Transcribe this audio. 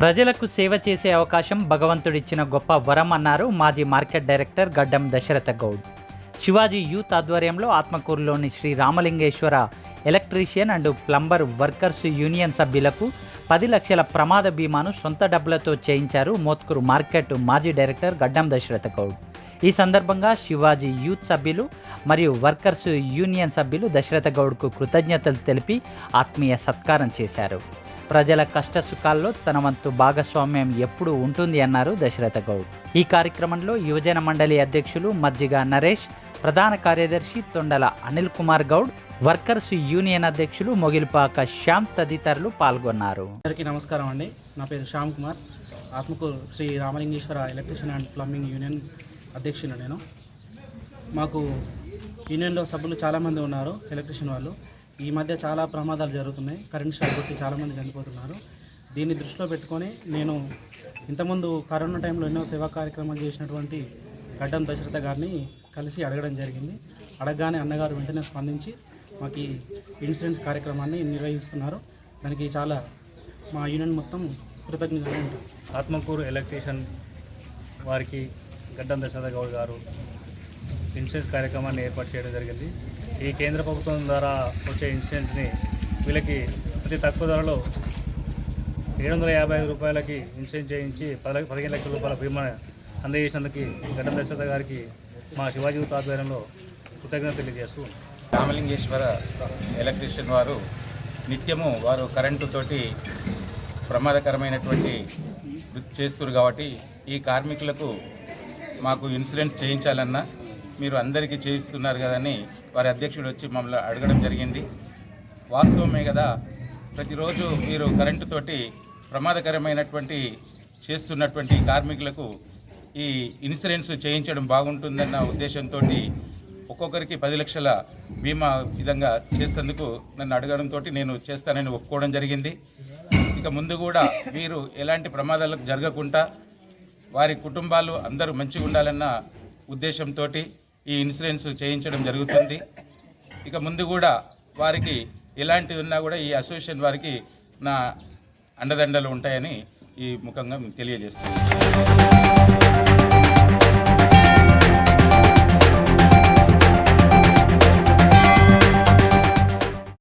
ప్రజలకు సేవ చేసే అవకాశం భగవంతుడిచ్చిన గొప్ప వరం అన్నారు మాజీ మార్కెట్ డైరెక్టర్ గడ్డం దశరథ గౌడ్. శివాజీ యూత్ ఆధ్వర్యంలో ఆత్మకూరులోని Sri Ramalingeswara electrician and plumber workers union సభ్యులకు పది లక్షల ప్రమాద బీమాను సొంత డబ్బులతో చేయించారు మోత్కూరు మార్కెట్ మాజీ డైరెక్టర్ గడ్డం దశరథ గౌడ్. ఈ సందర్భంగా శివాజీ యూత్ సభ్యులు మరియు వర్కర్స్ యూనియన్ సభ్యులు దశరథ గౌడ్కు కృతజ్ఞతలు తెలిపి ఆత్మీయ సత్కారం చేశారు. ప్రజల కష్ట సుఖాల్లో తన వంతు భాగస్వామ్యం ఎప్పుడూ ఉంటుంది అన్నారు దశరథ గౌడ్. ఈ కార్యక్రమంలో యువజన మండలి అధ్యక్షులు మజ్జిగ నరేష్ ప్రధాన కార్యదర్శి తొండల అనిల్ కుమార్ గౌడ్ వర్కర్స్ యూనియన్ అధ్యక్షులు మొగిలిపాక శ్యామ్ తదితరులు పాల్గొన్నారు. అందరికీ నమస్కారం అండి. నా పేరు Shyam Kumar. Atmakur Sri Ramalingeswara electrician and plumbing union అధ్యక్షుని నేను. మాకు యూనియన్లో సభ్యులు చాలామంది ఉన్నారు ఎలక్ట్రిషియన్ వాళ్ళు. ఈ మధ్య చాలా ప్రమాదాలు జరుగుతున్నాయి. కరెంట్ షాక్ కొట్టి చాలామంది చనిపోతున్నారు. దీన్ని దృష్టిలో పెట్టుకొని నేను ఇంతకుముందు కరోనా టైంలో ఎన్నో సేవా కార్యక్రమాలు చేసినటువంటి గడ్డం దశరథ గారిని కలిసి అడగడం జరిగింది. అడగగానే అన్నగారు వెంటనే స్పందించి మాకు ఈ ఇన్సూరెన్స్ కార్యక్రమాన్ని నిర్వహిస్తున్నారు. దానికి చాలా మా యూనియన్ మొత్తం కృతజ్ఞతలు. ఆత్మకూరు ఎలక్ట్రీషియన్ వారికి గడ్డం దశరథ గౌడ్ గారు ఇన్సూరెన్స్ కార్యక్రమాన్ని ఏర్పాటు చేయడం జరిగింది. ఈ కేంద్ర ప్రభుత్వం ద్వారా వచ్చే ఇన్సూరెన్స్ని వీళ్ళకి అతి తక్కువ ధరలో ఏడు వందల యాభై ఐదు రూపాయలకి ఇన్సూరెన్స్ చేయించి పద పదిహేను లక్షల రూపాయల బీమా అందజేసినందుకు గడ్డం దశరథ గారికి మా శివాజీ ఆధ్వర్యంలో కృతజ్ఞత తెలియజేస్తూ రామలింగేశ్వర ఎలక్ట్రీషియన్ వారు నిత్యము వారు కరెంటుతోటి ప్రమాదకరమైనటువంటి వృత్తి చేస్తున్నారు కాబట్టి ఈ కార్మికులకు మాకు ఇన్సూరెన్స్ చేయించాలన్నా మీరు అందరికీ చేయిస్తున్నారు కదని వారి అధ్యక్షుడు వచ్చి మమ్మల్ని అడగడం జరిగింది. వాస్తవమే కదా ప్రతిరోజు మీరు కరెంటుతోటి ప్రమాదకరమైనటువంటి చేస్తున్నటువంటి కార్మికులకు ఈ ఇన్సూరెన్స్ చేయించడం బాగుంటుందన్న ఉద్దేశంతో ఒక్కొక్కరికి పది లక్షల బీమా విధంగా చేసేందుకు నన్ను అడగడంతో నేను చేస్తానని ఒప్పుకోవడం జరిగింది. ఇక ముందు కూడా వీరు ఎలాంటి ప్రమాదాలకు జరగకుండా వారి కుటుంబాలు అందరూ మంచిగా ఉండాలన్న ఉద్దేశంతో ఈ ఇన్సూరెన్స్ చేయించడం జరుగుతుంది. ఇక ముందు కూడా వారికి ఎలాంటివి ఉన్నా కూడా ఈ అసోసియేషన్ వారికి నా అండదండలు ఉంటాయని ఈ ముఖంగా మీకు తెలియజేస్తున్నాను.